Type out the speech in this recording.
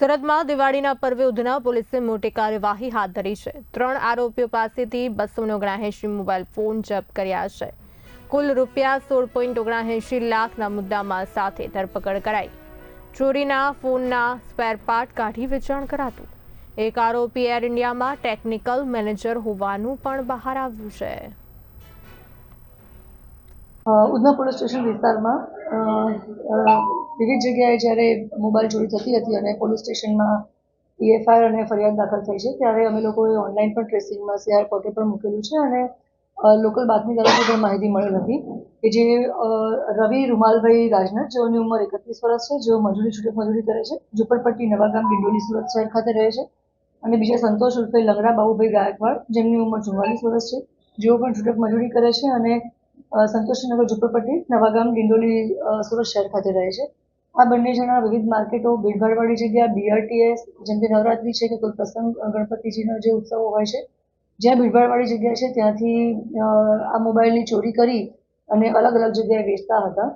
સુરતમાં દિવાળીના પર્વે ઉધના પોલીસે મોટી કાર્યવાહી હાથ ધરી છે. ત્રણ આરોપીઓ પાસેથી બસો ઓગણએંશી મોબાઈલ ફોન જપ્ત કર્યા છે. કુલ રૂપિયા સોળ પોઈન્ટ ઓગણએંશી લાખના મુદ્દામાં સાથે ધરપકડ કરાઈ. ચોરીના ફોનના સ્પેર કાઢી વેચાણ કરાતું. એક આરોપી એર ઇન્ડિયામાં ટેકનિકલ મેનેજર હોવાનું પણ બહાર આવ્યું છે. ઉધના પોલીસ સ્ટેશન વિસ્તારમાં વિવિધ જગ્યાએ જ્યારે મોબાઈલ ચોરી થતી હતી અને પોલીસ સ્ટેશનમાં એફઆઈઆર અને ફરિયાદ દાખલ થઈ છે, ત્યારે અમે લોકોએ ઓનલાઈન પણ ટ્રેસિંગમાં સીઆર પોર્ટલ પર મૂકેલું છે અને લોકલ બાતમીદારોથી પણ માહિતી મળેલ હતી કે જે રવિ રૂમાલભાઈ રાજનર જેઓની ઉંમર એકત્રીસ વર્ષ છે, જેઓ મજૂરી છૂટક મજૂરી કરે છે, ઝુંપડપટ્ટી નવાગામ ડિંડોલી સુરત શહેર ખાતે રહે છે અને બીજા સંતોષ ઉર્ફે લંગડા બાબુભાઈ ગાયકવાડ, જેમની ઉંમર ચુમ્માલીસ વર્ષ છે, જેઓ પણ છૂટક મજૂરી કરે છે અને સંતોષનગર ઝુંપડપટ્ટી નવાગામ ડિંડોલી સુરત શહેર ખાતે રહે છે. આ બંને જણા વિવિધ માર્કેટો, ભીડભાડવાળી જગ્યા બીઆરટીએસ જેમ કે નવરાત્રિ છે કે કોઈ પ્રસંગ, ગણપતિજીનો જે ઉત્સવો હોય છે, જ્યાં ભીડભાડવાળી જગ્યા છે ત્યાંથી આ મોબાઈલની ચોરી કરી અને અલગ અલગ જગ્યાએ વેચતા હતા.